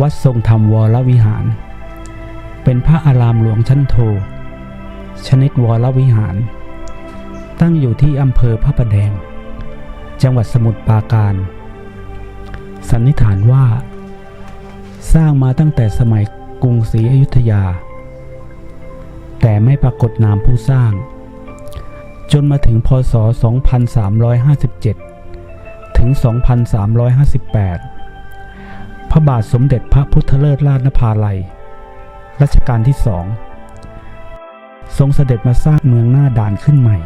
วัดทรงธรรมวรวิหาร เป็นพระอารามหลวงชั้นโท ชนิดวรวิหาร ตั้งอยู่ที่อำเภอพระประแดง จังหวัดสมุทรปราการ สันนิษฐานว่า สร้างมาตั้งแต่สมัยกรุงศรีอยุธยา แต่ไม่ปรากฏนามผู้สร้าง จนมาถึงพศ 2357 ถึง 2358 ระบาทสมเด็จพระพุทธเลิศราชนภาลัย รัชกาลที่สอง ทรงเสด็จมาสร้างเมืองหน้าด่านขึ้นใหม่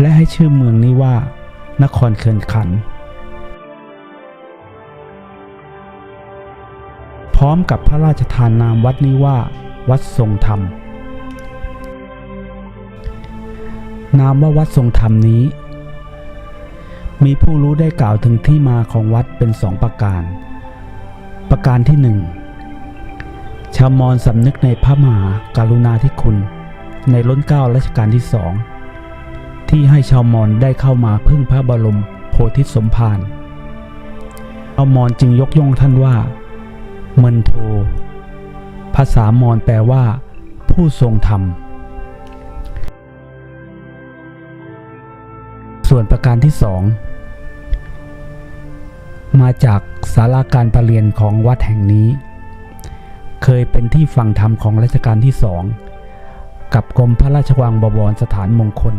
และให้ชื่อเมืองนี้ว่า นครเขื่อนขัน พร้อมกับพระราชทานนามวัดนี้ว่า วัดทรงธรรม นามว่าวัดทรงธรรมนี้ มีผู้รู้ได้กล่าวถึงที่มาของวัดเป็นสองประการ ประการที่หนึ่งชาวมอญสำนึกในพระมหาการุณาธิคุณ ในล้นเก้ารัชกาลที่สองที่ให้ชาวมอญได้เข้ามาพึ่งพระบรมโพธิสมภารชาวมอญจึงยกย่องท่านว่าเมนโท ภาษามอญแปลว่า ผู้ทรงธรรม ส่วนประการที่สองมาจากศาลาการประเรียนของวัดแห่งนี้ เคยเป็นที่ฟังธรรมของรัชกาลที่สองกับกรมพระราชวังบวรสถานมงคล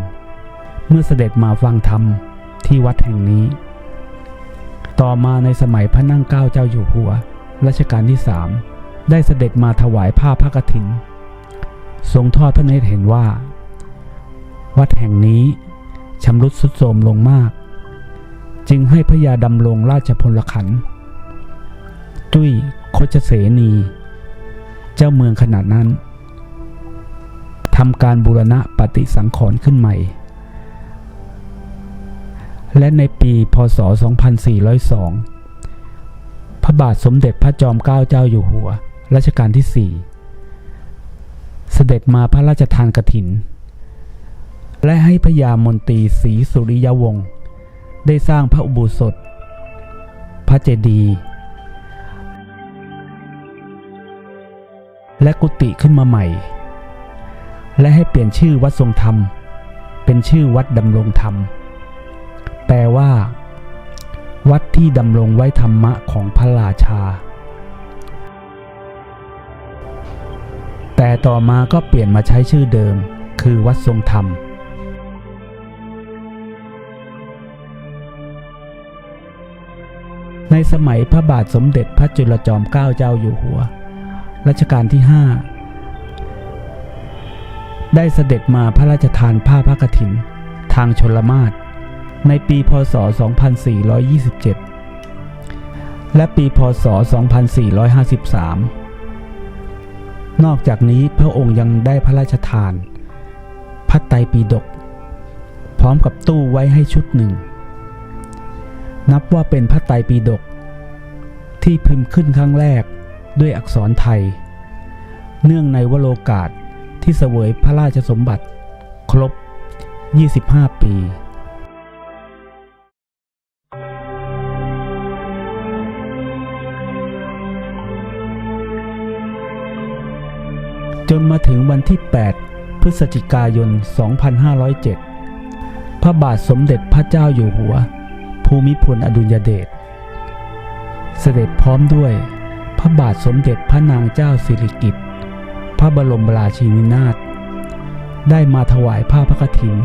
เมื่อเสด็จมาฟังธรรมที่วัดแห่งนี้ ต่อมาในสมัยพระนั่งเกล้าเจ้าอยู่หัวรัชกาลที่สามได้เสด็จมาถวายผ้าพระกฐิน ทรงทอดพระเนตรเห็นว่า วัดแห่งนี้ ชำรุดทรุดโทรมลงมาก จึงให้พระยาดำรงราชพลขันธ์ตุ้ยโคชเสนี เจ้าเมืองขนาดนั้นทำการบูรณะปฏิสังขรณ์ขึ้นใหม่ และในปีพศ 2402 พระบาทสมเด็จพระจอมเกล้าเจ้าอยู่หัว รัชกาลที่ 4 เสด็จมาพระราชทานกฐิน และให้พระยามนตรีศรีสุริยวงศ์ได้สร้างพระอุโบสถ พระเจดีย์และกุฏิขึ้นมาใหม่ และให้เปลี่ยนชื่อวัดทรงธรรม เป็นชื่อวัดดำรงธรรม แปลว่า วัดที่ดำรงไว้ธรรมะของพระราชา แต่ต่อมาก็เปลี่ยนมาใช้ชื่อเดิม คือวัดทรงธรรม ในสมัยพระบาทสมเด็จพระจุลจอมเกล้าเจ้าอยู่หัว รัชกาลที่ 5 ได้เสด็จมาพระราชทานผ้าพระกฐิน ทางชลมาศในปีพศ 2427 และปีพศ 2453 นอกจากนี้พระองค์ยังได้พระราชทานพระไตรปิฎกพร้อมกับตู้ไว้ให้ชุดหนึ่ง นับว่าเป็นพระไตรปิฎกที่พิมพ์ขึ้นครั้งแรกด้วยอักษรไทย เนื่องในวโรกาสที่เสวยพระราชสมบัติ ครบ 25 ปีจนมาถึงวันที่ 8 พฤศจิกายน 2507 พระบาทสมเด็จพระเจ้าอยู่หัว ภูมิพลอดุลยเดช เสด็จพร้อมด้วย พระบาทสมเด็จพระนางเจ้าสิริกิติ์ พระบรมราชินีนาถ ได้มาถวายผ้าพระกฐิน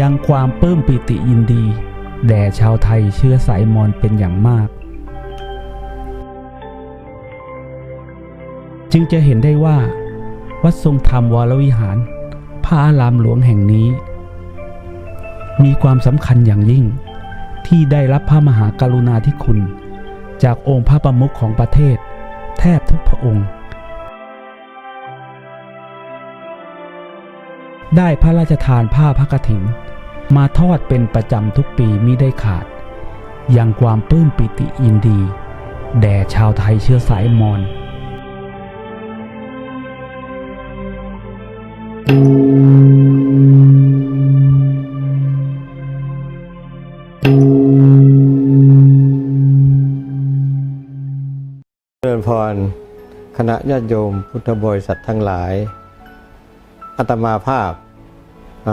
ยังความเพิ่มปิติยินดี แด่ชาวไทยเชื้อสายมอญเป็นอย่างมาก จึงจะเห็นได้ว่า วัดทรงธรรมวรวิหาร พระอารามหลวงแห่งนี้มีความสำคัญอย่างยิ่ง ที่ได้รับพระมหากรุณาธิคุณ จากองค์พระประมุขของประเทศ แทบทุกพระองค์ ได้พระราชทานผ้าพระกฐิน มาทอดเป็นประจำทุกปีมิได้ขาดอย่างความปลื้มปิติยินดี แด่ชาวไทยเชื้อสายมอญ พร คณะญาติโยมพุทธบริษัททั้งหลายอาตมาภาพ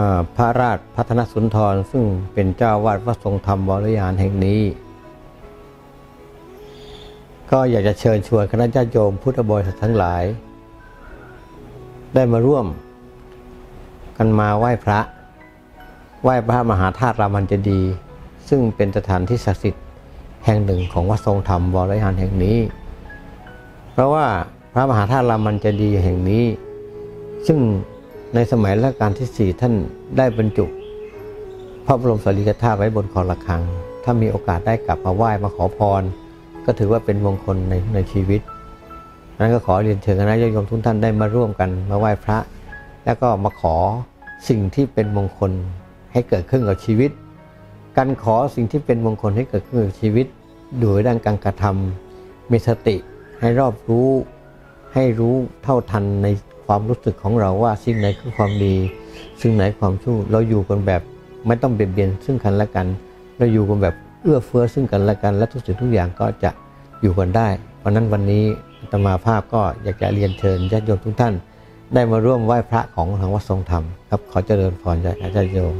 าพระราชพัฒนสุนทรซึ่งเป็นเจ้าวาดวัดทรงธรรมบริหารแห่งนี้ ก็อยากจะเชิญชวนคณะญาติโยมพุทธบริษัททั้งหลาย ได้มาร่วม กันมาไหว้พระ ไหว้พระมหาธาตุรามันเจดีย์ซึ่งเป็นสถานที่ศักดิ์สิทธิ์แห่งหนึ่งของวัดทรงธรรมวรวิหารแห่งนี้ เพราะว่าพระมหาธาตุรามันเจดีย์แห่งนี้ ซึ่งในสมัยรัชกาลที่สี่ท่านได้บรรจุ พระบรมสารีริกธาตุไว้บนคอระฆัง ถ้ามีโอกาสได้กลับมาไหว้มาขอพร ก็ถือว่าเป็นมงคลในในชีวิตนั้นก็ขอเรียนเชิญคณะญาติโยมทุกท่านได้มาร่วมกันมาไหว้พระ แล้วก็มาขอสิ่งที่เป็นมงคลให้เกิดขึ้นกับชีวิต การขอสิ่งที่เป็นมงคลให้เกิดขึ้นกับชีวิต โดยด้านการกระทำมีสติ ให้รอบรู้ ให้รู้เท่าทันในความรู้สึกของเราว่าสิ่งไหนคือความดี สิ่งไหนความชั่วเราอยู่กันแบบไม่ต้องเบียดเบียนซึ่งกันและกัน เราอยู่กันแบบเอื้อเฟื้อซึ่งกันและกัน และทุกสิ่งทุกอย่างก็จะอยู่กันได้ เพราะนั้นวันนี้อาตมาภาพก็อยากจะเรียนเชิญญาติโยมทุกท่าน ได้มาร่วมไหว้พระของทางวัดทรงธรรมครับขอเจริญพรญาติโยม